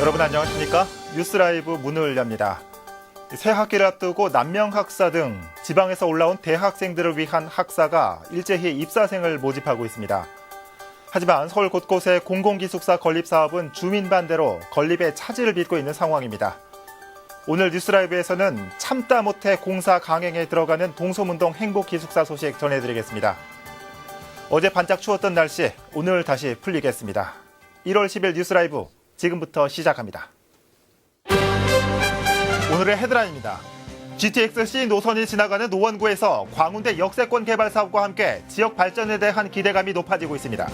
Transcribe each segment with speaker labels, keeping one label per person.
Speaker 1: 여러분 안녕하십니까? 뉴스라이브 문을 엽니다. 새 학기를 앞두고 남명 학사 등 지방에서 올라온 대학생들을 위한 학사가 일제히 입사생을 모집하고 있습니다. 하지만 서울 곳곳의 공공기숙사 건립 사업은 주민 반대로 건립에 차질을 빚고 있는 상황입니다. 오늘 뉴스라이브에서는 참다 못해 공사 강행에 들어가는 동소문동 행복기숙사 소식 전해드리겠습니다. 어제 반짝 추웠던 날씨 오늘 다시 풀리겠습니다. 1월 10일 뉴스라이브 지금부터 시작합니다. 오늘의 헤드라인입니다. GTX-C 노선이 지나가는 노원구에서 광운대 역세권 개발 사업과 함께 지역 발전에 대한 기대감이 높아지고 있습니다.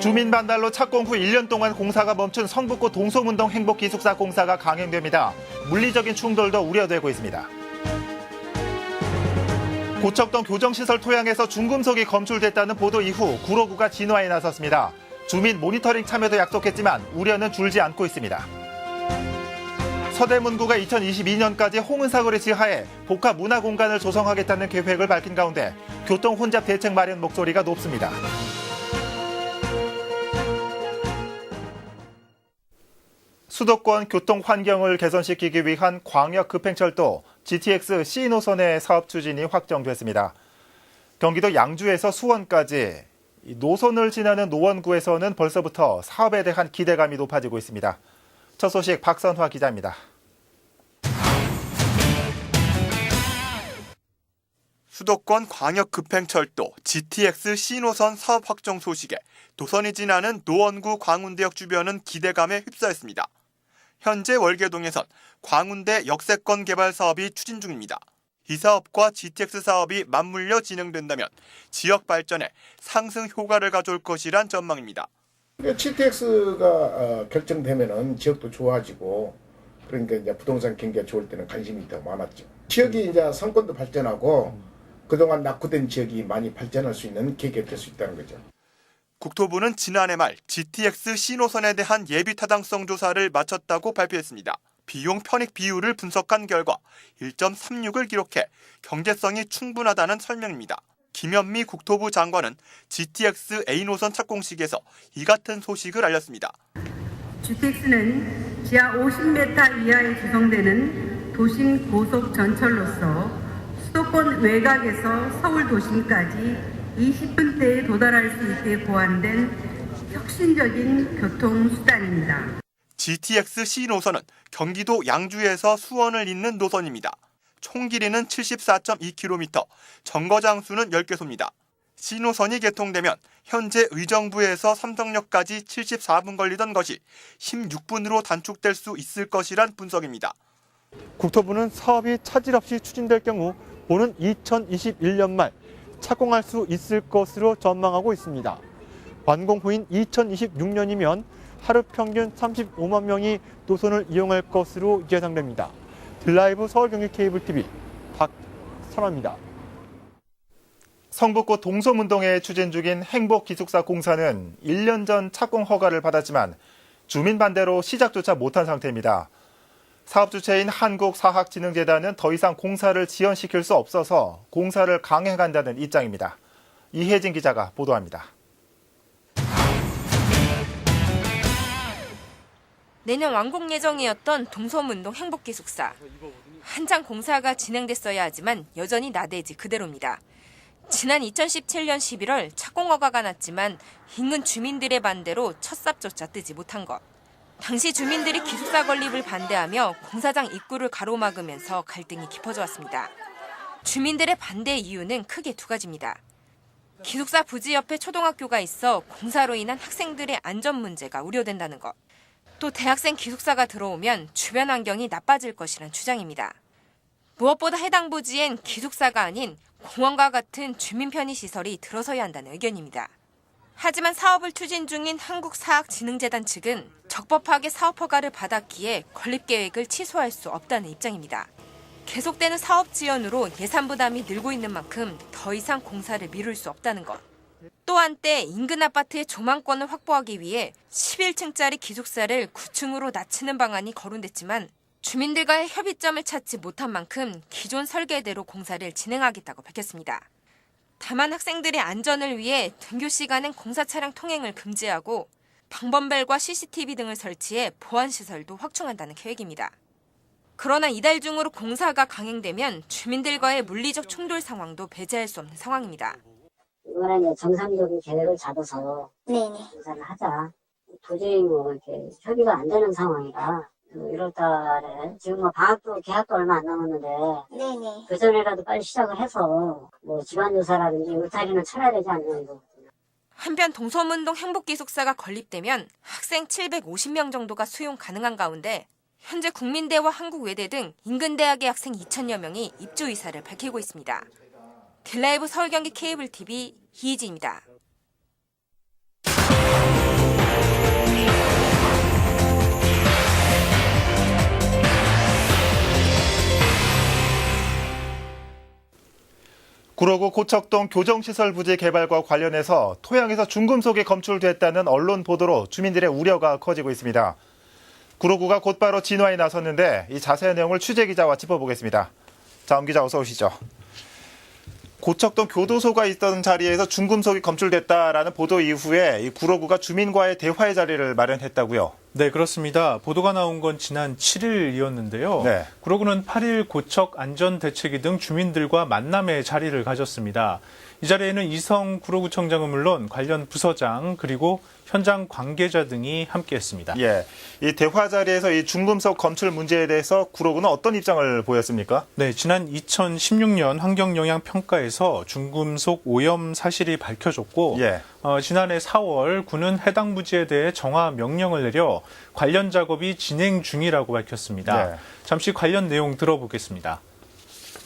Speaker 1: 주민 반달로 착공 후 1년 동안 공사가 멈춘 성북구 동소문동 행복기숙사 공사가 강행됩니다. 물리적인 충돌도 우려되고 있습니다. 고척동 교정시설 토양에서 중금속이 검출됐다는 보도 이후 구로구가 진화에 나섰습니다. 주민 모니터링 참여도 약속했지만 우려는 줄지 않고 있습니다. 서대문구가 2022년까지 홍은사거리 지하에 복합 문화 공간을 조성하겠다는 계획을 밝힌 가운데 교통 혼잡 대책 마련 목소리가 높습니다. 수도권 교통 환경을 개선시키기 위한 광역 급행철도 GTX C 노선의 사업 추진이 확정됐습니다. 경기도 양주에서 수원까지 이 노선을 지나는 노원구에서는 벌써부터 사업에 대한 기대감이 높아지고 있습니다. 첫 소식 박선화 기자입니다.
Speaker 2: 수도권 광역 급행철도 GTX C노선 사업 확정 소식에 도선이 지나는 노원구 광운대역 주변은 기대감에 휩싸였습니다. 현재 월계동에선 광운대 역세권 개발 사업이 추진 중입니다. 이 사업과 GTX 사업이 맞물려 진행된다면 지역 발전에 상승 효과를 가져올 것이란 전망입니다.
Speaker 3: GTX가 어, 결정되면은 지역도 좋아지고 그러니까 이제 부동산 경기가 좋을 때는 관심이 더 많았죠. 지역이 이제 상권도 발전하고 그동안 낙후된 지역이 많이 발전할 수 있는 계기가 될 수 있다는 거죠.
Speaker 2: 국토부는 지난해 말 GTX C노선에 대한 예비 타당성 조사를 마쳤다고 발표했습니다. 비용 편익 비율을 분석한 결과 1.36을 기록해 경제성이 충분하다는 설명입니다. 김현미 국토부 장관은 GTX A노선 착공식에서 이 같은 소식을 알렸습니다.
Speaker 4: GTX는 지하 50m 이하에 조성되는 도심 고속 전철로서 수도권 외곽에서 서울 도심까지 20분대에 도달할 수 있게 보완된 혁신적인 교통수단입니다.
Speaker 2: GTX C 노선은 경기도 양주에서 수원을 잇는 노선입니다. 총 길이는 74.2km, 정거장 수는 10개소입니다. C 노선이 개통되면 현재 의정부에서 삼성역까지 74분 걸리던 것이 16분으로 단축될 수 있을 것이란 분석입니다. 국토부는 사업이 차질 없이 추진될 경우 오는 2021년 말 착공할 수 있을 것으로 전망하고 있습니다. 완공 후인 2026년이면 하루 평균 35만 명이 노선을 이용할 것으로 예상됩니다. 드라이브 서울경기 케이블 TV 박선화입니다.
Speaker 1: 성북구 동소문동에 추진 중인 행복기숙사 공사는 1년 전 착공 허가를 받았지만 주민 반대로 시작조차 못한 상태입니다. 사업 주체인 한국사학진흥재단은 더 이상 공사를 지연시킬 수 없어서 공사를 강행한다는 입장입니다. 이혜진 기자가 보도합니다.
Speaker 5: 내년 완공 예정이었던 동서문동 행복기숙사. 한창 공사가 진행됐어야 하지만 여전히 나대지 그대로입니다. 지난 2017년 11월 착공 허가가 났지만 인근 주민들의 반대로 첫 삽조차 뜨지 못한 것. 당시 주민들이 기숙사 건립을 반대하며 공사장 입구를 가로막으면서 갈등이 깊어져 왔습니다. 주민들의 반대 이유는 크게 두 가지입니다. 기숙사 부지 옆에 초등학교가 있어 공사로 인한 학생들의 안전 문제가 우려된다는 것. 또 대학생 기숙사가 들어오면 주변 환경이 나빠질 것이란 주장입니다. 무엇보다 해당 부지엔 기숙사가 아닌 공원과 같은 주민 편의 시설이 들어서야 한다는 의견입니다. 하지만 사업을 추진 중인 한국사학진흥재단 측은 적법하게 사업 허가를 받았기에 건립 계획을 취소할 수 없다는 입장입니다. 계속되는 사업 지연으로 예산 부담이 늘고 있는 만큼 더 이상 공사를 미룰 수 없다는 것. 또 한때 인근 아파트의 조망권을 확보하기 위해 11층짜리 기숙사를 9층으로 낮추는 방안이 거론됐지만 주민들과의 협의점을 찾지 못한 만큼 기존 설계대로 공사를 진행하겠다고 밝혔습니다. 다만 학생들의 안전을 위해 등교 시간엔 공사 차량 통행을 금지하고 방범벨과 CCTV 등을 설치해 보안 시설도 확충한다는 계획입니다. 그러나 이달 중으로 공사가 강행되면 주민들과의 물리적 충돌 상황도 배제할 수 없는 상황입니다.
Speaker 6: 이번에 이제 정상적인 계획을 잡아서
Speaker 7: 네네.
Speaker 6: 공사를 하자. 도저히 뭐 이렇게 협의가 안 되는 상황이라 1월 달에 지금 뭐 방학도 개학도 얼마 안 남았는데
Speaker 7: 네네.
Speaker 6: 그 전에라도 빨리 시작을 해서 뭐 집안 조사라든지 울타리는 쳐야 되지 않나 이거.
Speaker 5: 한편 동서문동 행복기숙사가 건립되면 학생 750명 정도가 수용 가능한 가운데 현재 국민대와 한국외대 등 인근 대학의 학생 2천여 명이 입주 의사를 밝히고 있습니다. 딜라이브 서울경기 케이블 TV 이희지입니다.
Speaker 1: 구로구 고척동 교정시설 부지 개발과 관련해서 토양에서 중금속이 검출됐다는 언론 보도로 주민들의 우려가 커지고 있습니다. 구로구가 곧바로 진화에 나섰는데 이 자세한 내용을 취재 기자와 짚어보겠습니다. 자음 기자 어서 오시죠. 고척동 교도소가 있던 자리에서 중금속이 검출됐다라는 보도 이후에 이 구로구가 주민과의 대화의 자리를 마련했다고요.
Speaker 8: 네, 그렇습니다. 보도가 나온 건 지난 7일이었는데요.
Speaker 1: 네.
Speaker 8: 구로구는 8일 고척 안전대책위 등 주민들과 만남의 자리를 가졌습니다. 이 자리에는 이성 구로구청장은 물론 관련 부서장 그리고 현장 관계자 등이 함께했습니다.
Speaker 1: 예, 이 대화 자리에서 이 중금속 검출 문제에 대해서 구로구는 어떤 입장을 보였습니까?
Speaker 8: 네, 지난 2016년 환경영향 평가에서 중금속 오염 사실이 밝혀졌고
Speaker 1: 예.
Speaker 8: 어, 지난해 4월 군은 해당 부지에 대해 정화 명령을 내려 관련 작업이 진행 중이라고 밝혔습니다.
Speaker 1: 네.
Speaker 8: 잠시 관련 내용 들어보겠습니다.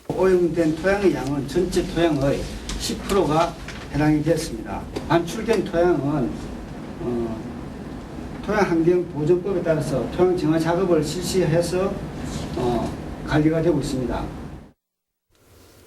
Speaker 9: 오염된 토양의 양은 전체 토양의 10%가 해당이 됐습니다. 반출된 토양은 어, 토양환경보존법에 따라서 토양 정화 작업을 실시해서 어, 관리가 되고 있습니다.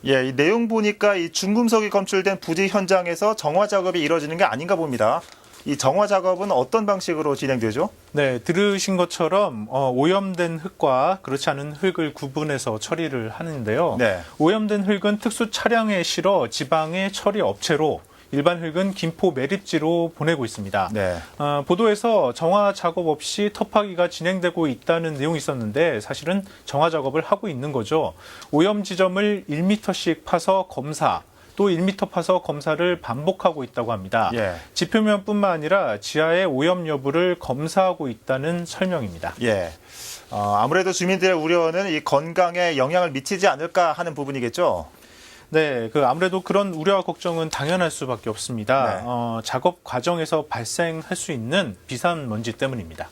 Speaker 1: 예, 이 내용 보니까 이 중금속이 검출된 부지 현장에서 정화 작업이 이루어지는 게 아닌가 봅니다. 이 정화 작업은 어떤 방식으로 진행되죠?
Speaker 8: 네, 들으신 것처럼 어, 오염된 흙과 그렇지 않은 흙을 구분해서 처리를 하는데요.
Speaker 1: 네.
Speaker 8: 오염된 흙은 특수 차량에 실어 지방의 처리 업체로 일반 흙은 김포 매립지로 보내고 있습니다.
Speaker 1: 네.
Speaker 8: 어, 보도에서 정화 작업 없이 터파기가 진행되고 있다는 내용이 있었는데 사실은 정화 작업을 하고 있는 거죠. 오염 지점을 1m씩 파서 검사, 또 1m 파서 검사를 반복하고 있다고 합니다.
Speaker 1: 예.
Speaker 8: 지표면뿐만 아니라 지하의 오염 여부를 검사하고 있다는 설명입니다.
Speaker 1: 예. 어, 아무래도 주민들의 우려는 이 건강에 영향을 미치지 않을까 하는 부분이겠죠.
Speaker 8: 네, 그 아무래도 그런 우려와 걱정은 당연할 수밖에 없습니다.
Speaker 1: 네.
Speaker 8: 어, 작업 과정에서 발생할 수 있는 비산 먼지 때문입니다.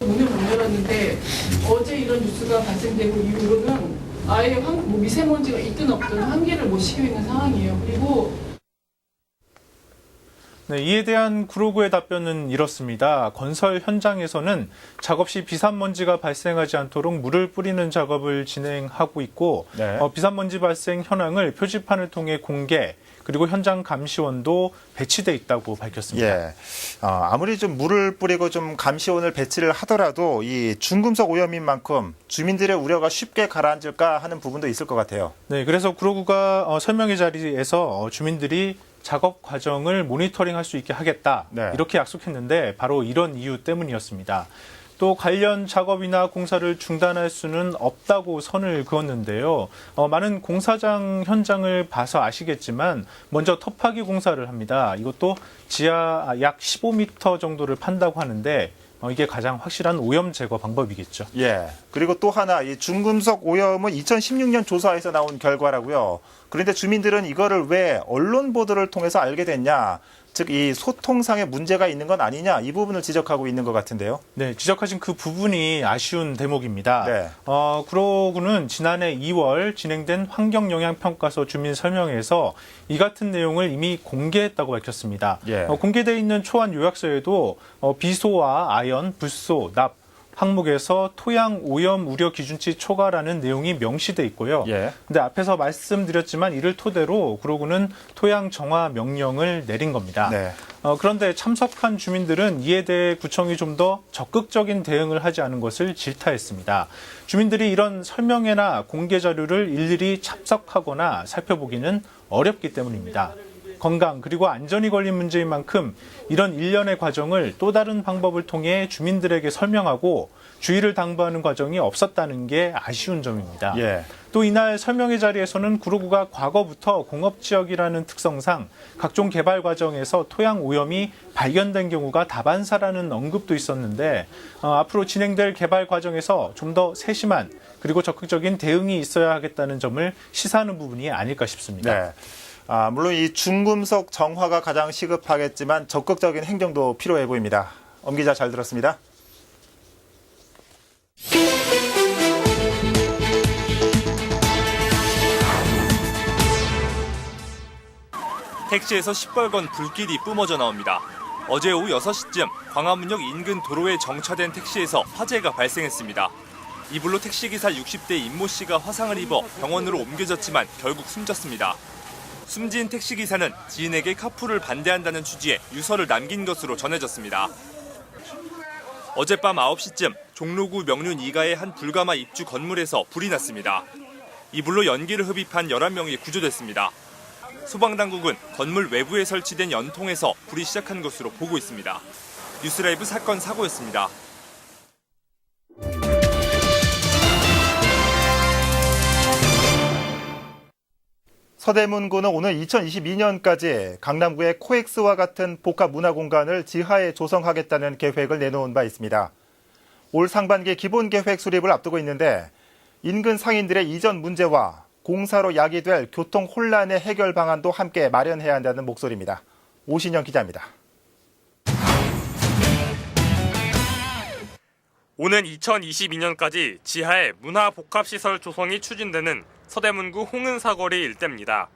Speaker 10: 문을 못 열었는데 어제 이런 뉴스가 발생되고 이후로는 아예 환, 뭐 미세먼지가 있든 없든 환기를 못 시키고 있는 상황이에요. 그리고
Speaker 8: 네, 이에 대한 구로구의 답변은 이렇습니다. 건설 현장에서는 작업 시 비산먼지가 발생하지 않도록 물을 뿌리는 작업을 진행하고 있고
Speaker 1: 네.
Speaker 8: 어, 비산먼지 발생 현황을 표지판을 통해 공개 그리고 현장 감시원도 배치돼 있다고 밝혔습니다.
Speaker 1: 예. 어, 아무리 좀 물을 뿌리고 좀 감시원을 배치를 하더라도 이 중금속 오염인 만큼 주민들의 우려가 쉽게 가라앉을까 하는 부분도 있을 것 같아요.
Speaker 8: 네, 그래서 구로구가 어, 설명회 자리에서 어, 주민들이 작업 과정을 모니터링할 수 있게 하겠다
Speaker 1: 네.
Speaker 8: 이렇게 약속했는데 바로 이런 이유 때문이었습니다. 또 관련 작업이나 공사를 중단할 수는 없다고 선을 그었는데요. 어, 많은 공사장 현장을 봐서 아시겠지만 먼저 터파기 공사를 합니다. 이것도 지하 약 15m 정도를 판다고 하는데 어, 이게 가장 확실한 오염 제거 방법이겠죠.
Speaker 1: 예. 그리고 또 하나 이 중금속 오염은 2016년 조사에서 나온 결과라고요. 그런데 주민들은 이거를 왜 언론 보도를 통해서 알게 됐냐? 즉 이 소통상의 문제가 있는 건 아니냐? 이 부분을 지적하고 있는 것 같은데요.
Speaker 8: 네, 지적하신 그 부분이 아쉬운 대목입니다.
Speaker 1: 네.
Speaker 8: 어, 구로구는 지난해 2월 진행된 환경영향평가서 주민 설명회에서 이 같은 내용을 이미 공개했다고 밝혔습니다.
Speaker 1: 예.
Speaker 8: 어, 공개되어 있는 초안 요약서에도 어, 비소와 아연, 불소, 납, 항목에서 토양 오염 우려 기준치 초과라는 내용이 명시돼 있고요.
Speaker 1: 예.
Speaker 8: 근데 앞에서 말씀드렸지만 이를 토대로 구로구는 토양 정화 명령을 내린 겁니다.
Speaker 1: 네.
Speaker 8: 어, 그런데 참석한 주민들은 이에 대해 구청이 좀 더 적극적인 대응을 하지 않은 것을 질타했습니다. 주민들이 이런 설명회나 공개 자료를 일일이 참석하거나 살펴보기는 어렵기 때문입니다. 건강 그리고 안전이 걸린 문제인 만큼 이런 일련의 과정을 또 다른 방법을 통해 주민들에게 설명하고 주의를 당부하는 과정이 없었다는 게 아쉬운 점입니다.
Speaker 1: 예.
Speaker 8: 또 이날 설명회 자리에서는 구로구가 과거부터 공업지역이라는 특성상 각종 개발 과정에서 토양 오염이 발견된 경우가 다반사라는 언급도 있었는데 어, 앞으로 진행될 개발 과정에서 좀 더 세심한 그리고 적극적인 대응이 있어야 하겠다는 점을 시사하는 부분이 아닐까 싶습니다.
Speaker 1: 네. 아, 물론 이 중금속 정화가 가장 시급하겠지만 적극적인 행정도 필요해 보입니다. 엄 기자 잘 들었습니다.
Speaker 7: 택시에서 시뻘건 불길이 뿜어져 나옵니다. 어제 오후 6시쯤 광화문역 인근 도로에 정차된 택시에서 화재가 발생했습니다. 이불로 택시기사 60대 임모 씨가 화상을 입어 병원으로 옮겨졌지만 결국 숨졌습니다. 숨진 택시기사는 지인에게 카풀을 반대한다는 취지의 유서를 남긴 것으로 전해졌습니다. 어젯밤 9시쯤 종로구 명륜 2가의 한 불가마 입주 건물에서 불이 났습니다. 이불로 연기를 흡입한 11명이 구조됐습니다. 소방당국은 건물 외부에 설치된 연통에서 불이 시작한 것으로 보고 있습니다. 뉴스라이브 사건 사고였습니다.
Speaker 1: 서대문구는 오늘 2022년까지 강남구의 코엑스와 같은 복합 문화 공간을 지하에 조성하겠다는 계획을 내놓은 바 있습니다. 올 상반기 기본 계획 수립을 앞두고 있는데 인근 상인들의 이전 문제와 공사로 야기될 교통 혼란의 해결 방안도 함께 마련해야 한다는 목소리입니다. 오신영 기자입니다.
Speaker 11: 오는 2022년까지 지하에 문화복합시설 조성이 추진되는 서대문구 홍은사거리 일대입니다.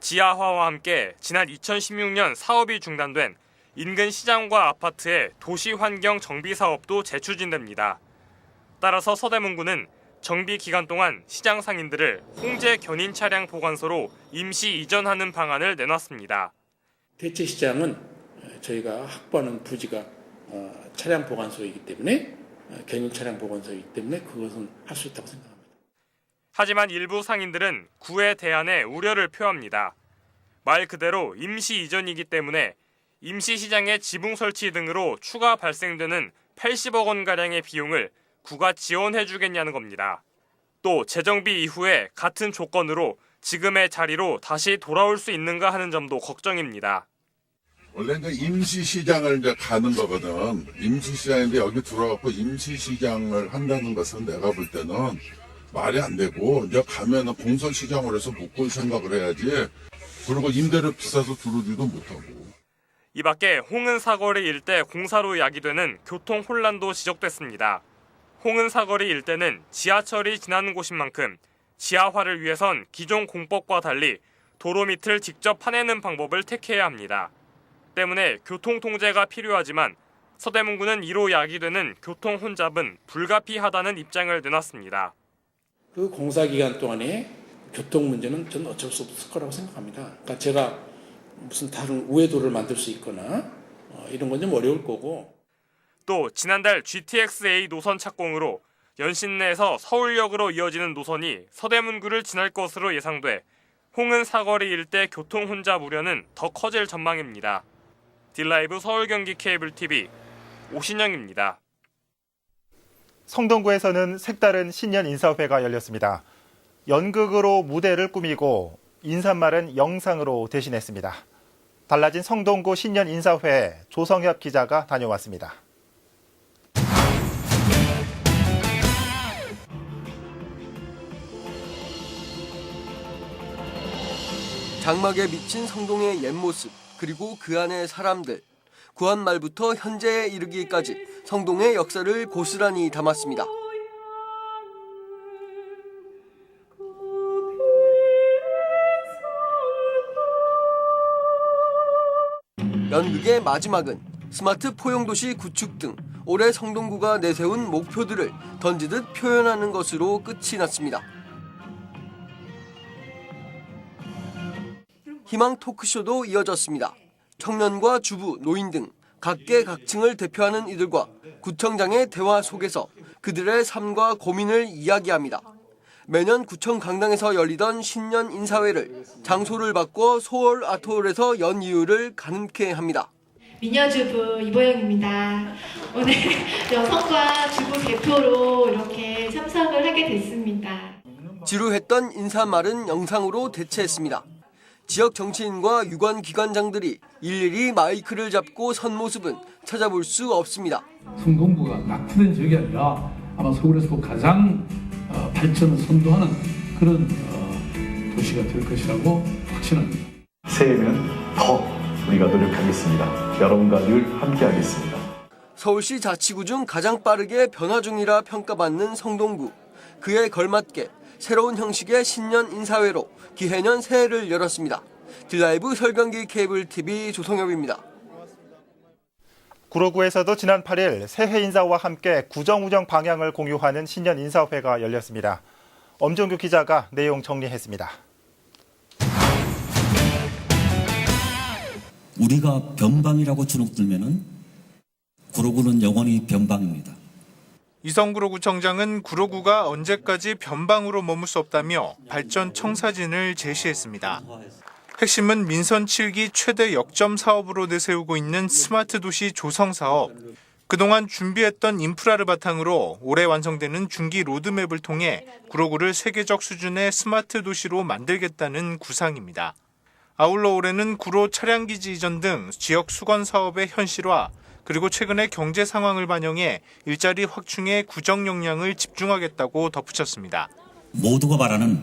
Speaker 11: 지하화와 함께 지난 2016년 사업이 중단된 인근 시장과 아파트의 도시환경 정비 사업도 재추진됩니다. 따라서 서대문구는 정비 기간 동안 시장 상인들을 홍제 견인 차량 보관소로 임시 이전하는 방안을 내놨습니다.
Speaker 12: 대체 시장은 저희가 확보하는 부지가 어, 차량 보관소이기 때문에 어, 견인 차량 보관소이기 때문에 그것은 할 수 있다고 생각합니다.
Speaker 11: 하지만 일부 상인들은 구의 대안에 우려를 표합니다. 말 그대로 임시 이전이기 때문에 임시 시장의 지붕 설치 등으로 추가 발생되는 80억 원 가량의 비용을 구가 지원해 주겠냐는 겁니다. 또 재정비 이후에 같은 조건으로 지금의 자리로 다시 돌아올 수 있는가 하는 점도 걱정입니다.
Speaker 13: 원래 이제 임시시장을 이제 가는 거거든. 임시시장인데 여기 들어와갖고 임시시장을 한다는 것은 내가 볼 때는 말이 안 되고, 이제 가면은 공설시장으로 해서 묶을 생각을 해야지. 그리고 임대료 비싸서 들어오지도 못하고.
Speaker 11: 이 밖에 홍은 사거리 일대 공사로 야기되는 교통 혼란도 지적됐습니다. 홍은 사거리 일대는 지하철이 지나는 곳인 만큼 지하화를 위해선 기존 공법과 달리 도로 밑을 직접 파내는 방법을 택해야 합니다. 때문에 교통 통제가 필요하지만 서대문구는 이로 야기되는 교통 혼잡은 불가피하다는 입장을 내놨습니다.
Speaker 12: 그 공사 기간 동안에 교통 문제는 저는 어쩔 수 없을 거라고 생각합니다. 그러니까 제가 무슨 다른 우회도를 만들 수 있거나 어, 이런 건 좀 어려울 거고.
Speaker 11: 또 지난달 GTX-A 노선 착공으로 연신내에서 서울역으로 이어지는 노선이 서대문구를 지날 것으로 예상돼 홍은 사거리 일대 교통 혼잡 우려는 더 커질 전망입니다. 딜라이브 서울 경기 케이블 TV 오신영입니다.
Speaker 1: 성동구에서는 색다른 신년 인사회가 열렸습니다. 연극으로 무대를 꾸미고 인사말은 영상으로 대신했습니다. 달라진 성동구 신년 인사회에 조성엽 기자가 다녀왔습니다.
Speaker 14: 장막에 비친 성동의 옛 모습 그리고 그 안의 사람들 구한 말부터 현재에 이르기까지 성동의 역사를 고스란히 담았습니다. 연극의 마지막은 스마트 포용도시 구축 등 올해 성동구가 내세운 목표들을 던지듯 표현하는 것으로 끝이 났습니다. 희망 토크쇼도 이어졌습니다. 청년과 주부, 노인 등 각계각층을 대표하는 이들과 구청장의 대화 속에서 그들의 삶과 고민을 이야기합니다. 매년 구청 강당에서 열리던 신년 인사회를 장소를 바꿔 서울 아트홀에서 연 이유를 가능케 합니다.
Speaker 15: 미녀주부 이보영입니다. 오늘 여성과 주부 대표로 이렇게 참석을 하게 됐습니다.
Speaker 14: 지루했던 인사말은 영상으로 대체했습니다. 지역 정치인과 유관 기관장들이 일일이 마이크를 잡고 선 모습은 찾아볼 수 없습니다.
Speaker 16: 성동구가 낙후된 지역이 아니라 아마 서울에서 가장 어, 발전을 선도하는 그런 어, 도시가 될 것이라고 확신합니다.
Speaker 17: 새해에는 더 우리가 노력하겠습니다. 여러분과 늘 함께하겠습니다.
Speaker 14: 서울시 자치구 중 가장 빠르게 변화 중이라 평가받는 성동구. 그에 걸맞게 새로운 형식의 신년 인사회로 기해년 새해를 열었습니다. 딜라이브 설경기 케이블 TV 조성엽입니다.
Speaker 1: 구로구에서도 지난 8일 새해 인사와 함께 구정운영 방향을 공유하는 신년 인사회가 열렸습니다. 엄종규 기자가 내용 정리했습니다.
Speaker 18: 우리가 변방이라고 주눅들면은 구로구는 영원히 변방입니다.
Speaker 8: 이성구로 구청장은 구로구가 언제까지 변방으로 머물 수 없다며 발전 청사진을 제시했습니다. 핵심은 민선 7기 최대 역점 사업으로 내세우고 있는 스마트 도시 조성 사업. 그동안 준비했던 인프라를 바탕으로 올해 완성되는 중기 로드맵을 통해 구로구를 세계적 수준의 스마트 도시로 만들겠다는 구상입니다. 아울러 올해는 구로 차량기지 이전 등 지역 수건 사업의 현실화, 그리고 최근의 경제 상황을 반영해 일자리 확충에 구정 역량을 집중하겠다고 덧붙였습니다.
Speaker 18: 모두가 바라는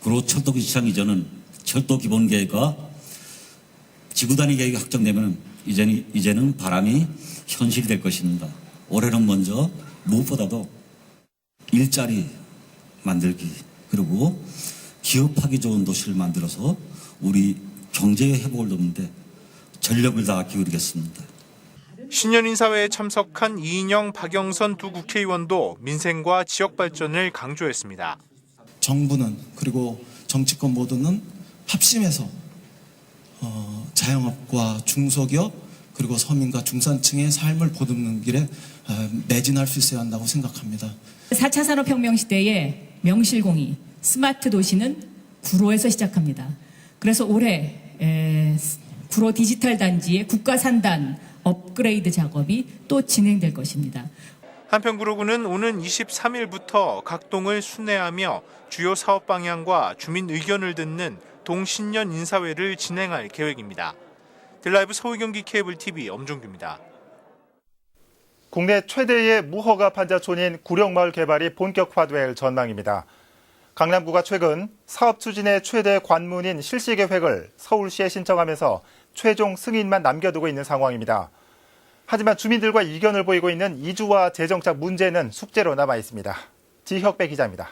Speaker 18: 구로 철도기 시장 이전은 철도 기본 계획과 지구 단위 계획이 확정되면 이제는, 이제는 바람이 현실이 될 것입니다. 올해는 먼저 무엇보다도 일자리 만들기 그리고 기업하기 좋은 도시를 만들어서 우리 경제 회복을 돕는데 전력을 다 기울이겠습니다.
Speaker 8: 신년 인사회에 참석한 이인영, 박영선 두 국회의원도 민생과 지역 발전을 강조했습니다.
Speaker 19: 정부는 그리고 정치권 모두는 합심해서 어, 자영업과 중소기업 그리고 서민과 중산층의 삶을 보듬는 길에 어, 매진할 수 있어야 한다고 생각합니다.
Speaker 20: 4차 산업혁명 시대의 명실공히 스마트 도시는 구로에서 시작합니다. 그래서 올해 에, 구로 디지털 단지의 국가 산단 업그레이드 작업이 또 진행될 것입니다.
Speaker 8: 한편 구로구는 오는 23일부터 각 동을 순회하며 주요 사업 방향과 주민 의견을 듣는 동신년 인사회를 진행할 계획입니다. 딜라이브 서울경기 케이블 TV 엄종규입니다.
Speaker 1: 국내 최대의 무허가 판자촌인 구령마을 개발이 본격화될 전망입니다. 강남구가 최근 사업 추진의 최대 관문인 실시 계획을 서울시에 신청하면서 최종 승인만 남겨두고 있는 상황입니다. 하지만 주민들과 이견을 보이고 있는 이주와 재정착 문제는 숙제로 남아 있습니다. 지혁배 기자입니다.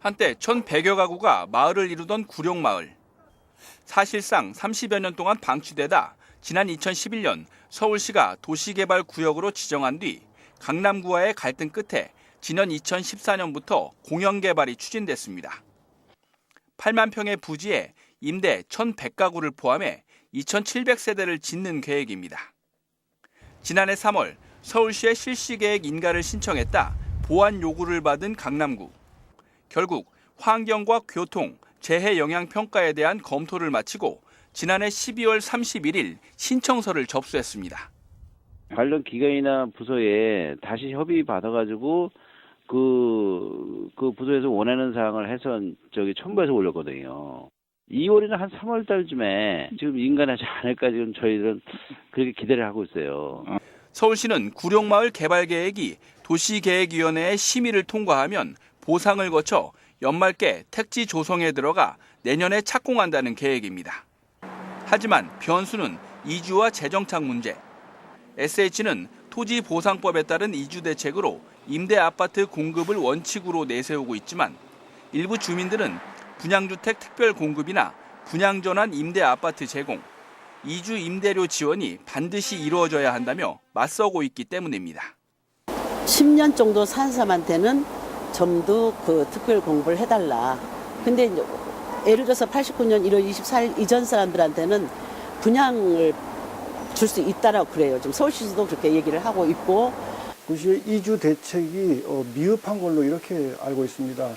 Speaker 21: 한때 1,100여 가구가 마을을 이루던 구룡마을. 사실상 30여 년 동안 방치되다 지난 2011년 서울시가 도시개발구역으로 지정한 뒤 강남구와의 갈등 끝에 지난 2014년부터 공영 개발이 추진됐습니다. 8만 평의 부지에 임대 1,100가구를 포함해 2,700세대를 짓는 계획입니다. 지난해 3월 서울시의 실시계획 인가를 신청했다 보완 요구를 받은 강남구. 결국 환경과 교통, 재해 영향 평가에 대한 검토를 마치고 지난해 12월 31일 신청서를 접수했습니다.
Speaker 22: 관련 기관이나 부서에 다시 협의 받아가지고 그, 그 부서에서 원하는 사항을 해서 저기 첨부해서 올렸거든요. 2월이나 한 3월 달쯤에 지금 인간하지 않을까 지금 저희들은 그렇게 기대를 하고 있어요.
Speaker 21: 서울시는 구룡마을 개발 계획이 도시계획위원회의 심의를 통과하면 보상을 거쳐 연말께 택지 조성에 들어가 내년에 착공한다는 계획입니다. 하지만 변수는 이주와 재정착 문제. SH는 토지 보상법에 따른 이주 대책으로 임대 아파트 공급을 원칙으로 내세우고 있지만 일부 주민들은 분양주택 특별 공급이나 분양 전환 임대 아파트 제공, 이주 임대료 지원이 반드시 이루어져야 한다며 맞서고 있기 때문입니다.
Speaker 23: 10년 정도 산 사람한테는 전부 그 특별 공부를 해달라. 근데 예를 들어서 89년 1월 24일 이전 사람들한테는 분양을 줄 수 있다라고 그래요. 좀 서울시도 그렇게 얘기를 하고 있고
Speaker 24: 구시의 이주 대책이 어, 미흡한 걸로 이렇게 알고 있습니다.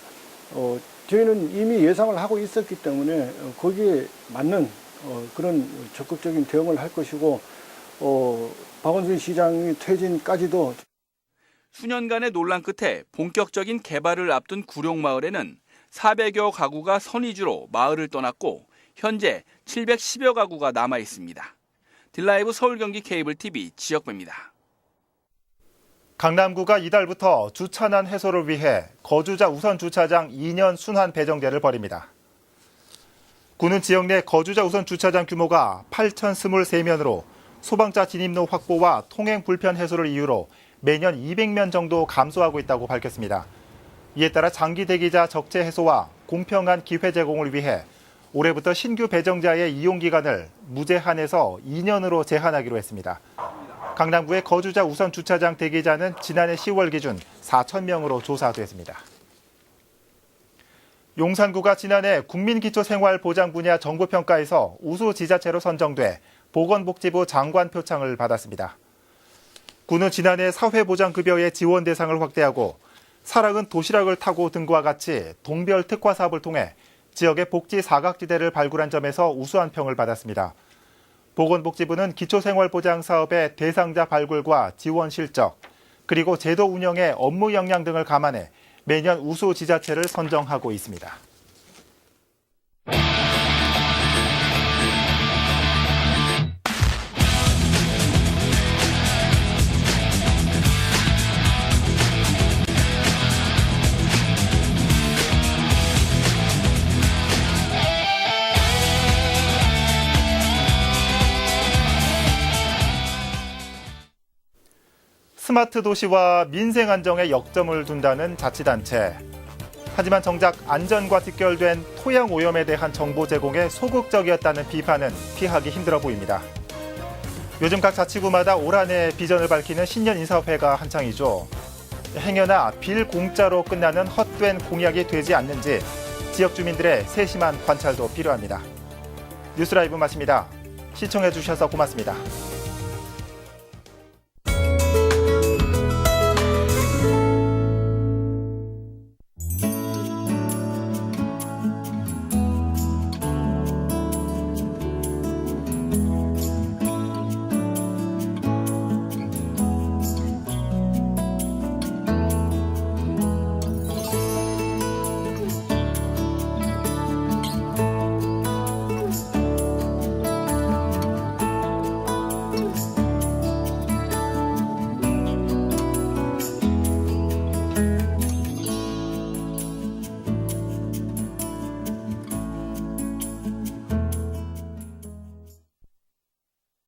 Speaker 24: 어, 저희는 이미 예상을 하고 있었기 때문에 어, 거기에 맞는 어, 그런 적극적인 대응을 할 것이고 어, 박원순 시장의 퇴진까지도
Speaker 21: 수년간의 논란 끝에 본격적인 개발을 앞둔 구룡마을에는 400여 가구가 선위주로 마을을 떠났고 현재 710여 가구가 남아 있습니다. 딜라이브 서울 경기 케이블 TV 지역배입니다.
Speaker 1: 강남구가 이달부터 주차난 해소를 위해 거주자 우선 주차장 2년 순환 배정제를 벌입니다. 구는 지역 내 거주자 우선 주차장 규모가 8,023면으로 소방차 진입로 확보와 통행 불편 해소를 이유로 매년 200면 정도 감소하고 있다고 밝혔습니다. 이에 따라 장기 대기자 적재 해소와 공평한 기회 제공을 위해 올해부터 신규 배정자의 이용 기간을 무제한에서 2년으로 제한하기로 했습니다. 강남구의 거주자 우선 주차장 대기자는 지난해 10월 기준 4천 명으로 조사됐습니다. 용산구가 지난해 국민기초생활보장 분야 정부평가에서 우수 지자체로 선정돼 보건복지부 장관 표창을 받았습니다. 구는 지난해 사회보장급여의 지원 대상을 확대하고 사랑은 도시락을 타고 등과 같이 동별 특화 사업을 통해 지역의 복지 사각지대를 발굴한 점에서 우수한 평을 받았습니다. 보건복지부는 기초생활보장 사업의 대상자 발굴과 지원 실적, 그리고 제도 운영의 업무 역량 등을 감안해 매년 우수 지자체를 선정하고 있습니다. 스마트 도시와 민생 안정에 역점을 둔다는 자치단체. 하지만 정작 안전과 직결된 토양 오염에 대한 정보 제공에 소극적이었다는 비판은 피하기 힘들어 보입니다. 요즘 각 자치구마다 올 한해 비전을 밝히는 신년 인사회가 한창이죠. 행여나 빌 공짜로 끝나는 헛된 공약이 되지 않는지 지역 주민들의 세심한 관찰도 필요합니다. 뉴스라이브 마칩니다. 시청해 주셔서 고맙습니다.